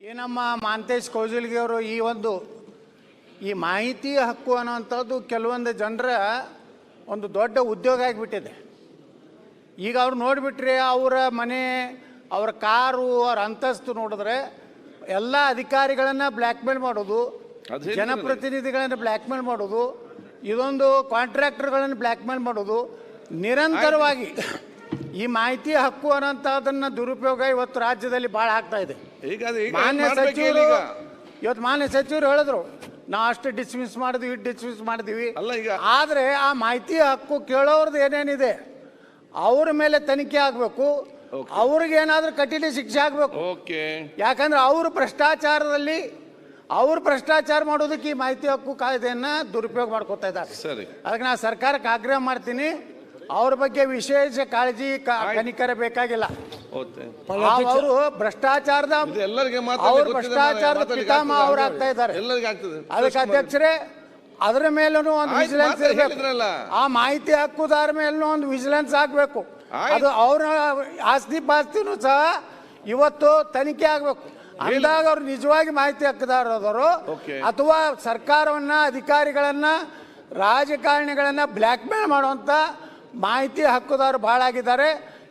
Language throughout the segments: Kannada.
ಈ ನಮ್ಮ ಮಾಂತೇಶ್ ಕೌಜಲ್ಗಿ ಅವರು ಈ ಒಂದು ಈ ಮಾಹಿತಿ ಹಕ್ಕು ಅನ್ನುವಂಥದ್ದು ಕೆಲವೊಂದು ಜನರ ಒಂದು ದೊಡ್ಡ ಉದ್ಯೋಗ ಆಗಿಬಿಟ್ಟಿದೆ ಈಗ ಅವ್ರು ನೋಡಿಬಿಟ್ರೆ ಅವರ ಮನೆ ಅವ್ರ ಕಾರು ಅವ್ರ ಅಂತಸ್ತು ನೋಡಿದ್ರೆ ಎಲ್ಲ ಅಧಿಕಾರಿಗಳನ್ನು ಬ್ಲ್ಯಾಕ್ಮೇಲ್ ಮಾಡೋದು. ಜನಪ್ರತಿನಿಧಿಗಳನ್ನು ಬ್ಲ್ಯಾಕ್ಮೇಲ್ ಮಾಡೋದು ಇದೊಂದು ಕಾಂಟ್ರಾಕ್ಟರ್ಗಳನ್ನು ಬ್ಲ್ಯಾಕ್ಮೇಲ್ ಮಾಡೋದು ನಿರಂತರವಾಗಿ ಈ ಮಾಹಿತಿ ಹಕ್ಕು ಅನ್ನೋಂಥದ್ದನ್ನ ದುರುಪಯೋಗ ಇವತ್ತು ರಾಜ್ಯದಲ್ಲಿ ಭಾಳ ಆಗ್ತಾ ಇದೆ. ಈಗ ಅದು ಈಗ ಮಾನ್ಯ ಮಾಡ್ಬೇಕು ಸಚಿವರು ಈಗ. ಇವತ್ತು ಮಾನ್ಯ ಸಚಿವರು ಹೇಳಿದ್ರು ನಾವು ಅಷ್ಟು ಡಿಸ್ಮಿಸ್ ಮಾಡಿದ್ವಿ ಡಿಸ್ಮಿಸ್ ಮಾಡಿದ್ವಿ. ಅಲ್ಲ ಈಗ. ಆದರೆ ಆ ಮಾಹಿತಿ ಹಕ್ಕು ಕೇಳೋರ್ದು ಏನೇನಿದೆ ಅವ್ರ ಮೇಲೆ ತನಿಖೆ ಆಗಬೇಕು. ಅವ್ರಿಗೆ ಏನಾದರೂ ಕಠಿಣ ಶಿಕ್ಷೆ ಆಗಬೇಕು. ಓಕೆ ಯಾಕಂದ್ರೆ ಅವರು ಭ್ರಷ್ಟಾಚಾರದಲ್ಲಿ ಅವ್ರು ಭ್ರಷ್ಟಾಚಾರ ಮಾಡೋದಕ್ಕೆ ಈ ಮಾಹಿತಿ ಹಕ್ಕು ಕಾಯ್ದೆಯನ್ನ ದುರುಪಯೋಗ ಮಾಡ್ಕೋತಾ ಇದ್ದಾರೆ. ಸರಿ. ಅದಕ್ಕೆ ನಾನು ಸರ್ಕಾರಕ್ಕೆ ಆಗ್ರಹ ಮಾಡ್ತೀನಿ ಅವ್ರ ಬಗ್ಗೆ ವಿಶೇಷ ಕಾಳಜಿ ಕ- ಕನಿಕರ ಬೇಕಾಗಿಲ್ಲ. ಓಕೆ ಅವರು ಭ್ರಷ್ಟಾಚಾರದ ಎಲ್ಲರಿಗೆ ಅವ್ರು ಭ್ರಷ್ಟಾಚಾರದ ಪಿತಾಮ ಪಿತಾಮಹ. ಅವ್ರು ಆಗ್ತಾ ಇದ್ದಾರೆ. ಎಲ್ಲರಿಗೆ ಆಗ್ತದೆ. ಅದಕ್ಕೆ ಅಧ್ಯಕ್ಷರೇ ಅದರ ಮೇಲೂ ಒಂದು ಆಯ್ತು, ವಿಜಿಲೆನ್ಸ್ ಹೇಳಿದ್ರಲ್ಲ. ಆ ಮಾಹಿತಿ ಹಕ್ಕುದಾರ ಮೇಲೂ ಒಂದು ವಿಜಿಲೆನ್ಸ್ ಆಗಬೇಕು. ಆಯ್ತು. ಅದು ಅವ್ರ ಆಸ್ತಿ ಪಾಸ್ತಿನೂ ಸಹ ಇವತ್ತು ತನಿಖೆ ಆಗಬೇಕು. ಅಂದಾಗ ಅವ್ರು ನಿಜವಾಗಿ ಮಾಹಿತಿ ಹಕ್ಕುದಾರದವರು. Okay. ಅಥವಾ ಸರ್ಕಾರವನ್ನ ಅಧಿಕಾರಿಗಳನ್ನ ರಾಜಕಾರಣಿಗಳನ್ನ ಬ್ಲ್ಯಾಕ್ ಮೇಲ್ ಮಾಡುವಂತ ಮಾಹಿತಿ ಹಕ್ಕುದಾರರು ಭಾಳ ಆಗಿದ್ದಾರೆ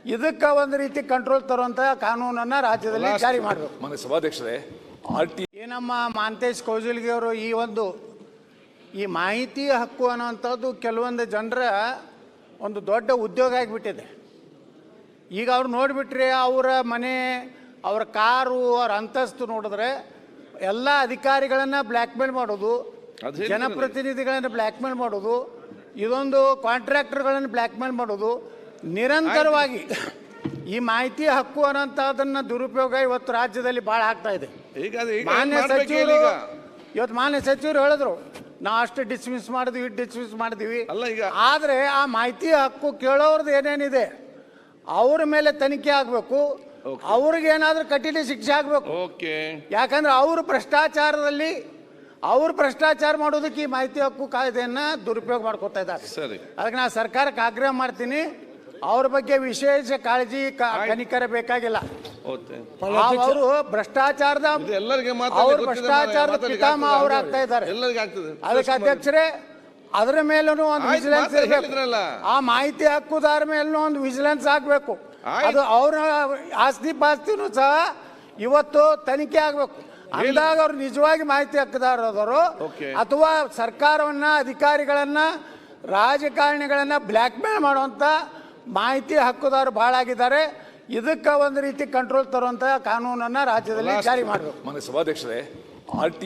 ಇದಕ್ಕೆ ಒಂದು ರೀತಿ ಕಂಟ್ರೋಲ್ ತರುವಂತಹ ಕಾನೂನನ್ನ ರಾಜ್ಯದಲ್ಲಿ. ಜಾರಿ ಮಾಡಬೇಕು ಮನೆ ಸಭಾಧ್ಯಕ್ಷರೇ ಆರ್ ಟಿ ಈ ನಮ್ಮ ಮಾಂತೇಶ್ ಕೌಜಲ್ಗಿ ಅವರು ಈ ಒಂದು ಈ ಮಾಹಿತಿ ಹಕ್ಕು ಅನ್ನುವಂಥದ್ದು ಕೆಲವೊಂದು ಜನರ ಒಂದು ದೊಡ್ಡ ಉದ್ಯೋಗ ಆಗಿಬಿಟ್ಟಿದೆ ಈಗ ಅವ್ರು ನೋಡಿಬಿಟ್ರೆ ಅವರ ಮನೆ ಅವ್ರ ಕಾರು ಅವ್ರ ಅಂತಸ್ತು ನೋಡಿದ್ರೆ ಎಲ್ಲ ಅಧಿಕಾರಿಗಳನ್ನು ಬ್ಲ್ಯಾಕ್ಮೇಲ್ ಮಾಡೋದು. ಜನಪ್ರತಿನಿಧಿಗಳನ್ನು ಬ್ಲ್ಯಾಕ್ಮೇಲ್ ಮಾಡೋದು ಇದೊಂದು ಕಾಂಟ್ರಾಕ್ಟರ್ಗಳನ್ನು ಬ್ಲ್ಯಾಕ್ಮೇಲ್ ಮಾಡೋದು. ನಿರಂತರವಾಗಿ ಈ ಮಾಹಿತಿ ಹಕ್ಕು ಅನ್ನೋಂಥದ್ದನ್ನ ದುರುಪಯೋಗ ಇವತ್ತು ರಾಜ್ಯದಲ್ಲಿ ಭಾಳ ಆಗ್ತಾ ಇದೆ. ಈಗ ಮಾನ್ಯ ಸಚಿವರು ಇವತ್ತು ಮಾನ್ಯ ಸಚಿವರು ಹೇಳಿದ್ರು ನಾವು ಅಷ್ಟು ಡಿಸ್ಮಿಸ್ ಮಾಡಿದ್ವಿ ಇಟ್ಟು ಡಿಸ್ಮಿಸ್ ಮಾಡಿದ್ವಿ. ಅಲ್ಲ ಈಗ ಆದರೆ ಆ ಮಾಹಿತಿ ಹಕ್ಕು ಕೇಳೋರ್ದು ಏನೇನಿದೆ ಅವ್ರ ಮೇಲೆ ತನಿಖೆ ಆಗಬೇಕು ಅವ್ರಿಗೇನಾದ್ರೂ ಅವ್ರಿಗೆ ಏನಾದರೂ ಕಠಿಣ ಶಿಕ್ಷೆ ಆಗಬೇಕು. ಯಾಕಂದ್ರೆ ಅವರು ಭ್ರಷ್ಟಾಚಾರದಲ್ಲಿ ಅವ್ರು ಭ್ರಷ್ಟಾಚಾರ ಮಾಡೋದಕ್ಕೆ ಈ ಮಾಹಿತಿ ಹಕ್ಕು ಕಾಯ್ದೆಯನ್ನ ದುರುಪಯೋಗ ಮಾಡ್ಕೊತಾ ಇದ್ದಾರೆ. ಸರಿ. ಅದಕ್ಕೆ ನಾನು ಸರ್ಕಾರಕ್ಕೆ ಆಗ್ರಹ ಮಾಡ್ತೀನಿ ಅವ್ರ ಬಗ್ಗೆ ವಿಶೇಷ ಕಾಳಜಿ ಕ-. ಕನಿಕರ ಬೇಕಾಗಿಲ್ಲ. ಅವರು ಭ್ರಷ್ಟಾಚಾರದ ಇದು ಎಲ್ಲರಿಗೆ ಮಾತ್ರ ಅವ್ರು ಗೊತ್ತಿದೆ ಭ್ರಷ್ಟಾಚಾರದ ಪಿತಾಮ ಪಿತಾಮಹ ಆಗ್ತದೆ. ಅವ್ರು ಆಗ್ತಾ ಇದ್ದಾರೆ. ಎಲ್ಲರಿಗೆ ಆಗ್ತದೆ. ಅದಕ್ಕೆ ಅಧ್ಯಕ್ಷರೇ ಅದರ ಮೇಲೂ ಒಂದು ಆಯ್ತು, ವಿಜಿಲೆನ್ಸ್ ಮಾತ್ರ ಇರಬೇಕು. ಹೇಳಿದ್ರಲ್ಲ. ಆ ಮಾಹಿತಿ ಹಕ್ಕುದಾರ ಮೇಲೂ ಒಂದು ವಿಜಿಲೆನ್ಸ್ ಆಗ್ಬೇಕು. ಆಯ್ತು. ಅದು ಅವ್ರ ಆಸ್ತಿ ಪಾಸ್ತಿನೂ ಸಹ ಇವತ್ತು ತನಿಖೆ ಆಗಬೇಕು. ಅಂದಾಗ ಅವ್ರು ನಿಜವಾಗಿ ಮಾಹಿತಿ ಹಕ್ಕುದಾರರು Okay. ಅಥವಾ ಸರ್ಕಾರವನ್ನ ಅಧಿಕಾರಿಗಳನ್ನ ರಾಜಕಾರಣಿಗಳನ್ನ ಬ್ಲ್ಯಾಕ್ ಮೇಲ್ ಮಾಡುವಂತ ಮಾಹಿತಿ ಹಕ್ಕುದಾರರು ಬಹಳ ಆಗಿದ್ದಾರೆ. ಇದಕ್ಕೆ ಒಂದು ರೀತಿ ಕಂಟ್ರೋಲ್ ತರುವಂತ ಕಾನೂನನ್ನ ರಾಜ್ಯದಲ್ಲಿ ಜಾರಿ ಮಾಡಬೇಕು. ಮಾನ್ಯ ಸಭಾಧ್ಯಕ್ಷರೇ ಆರ್ ಟಿ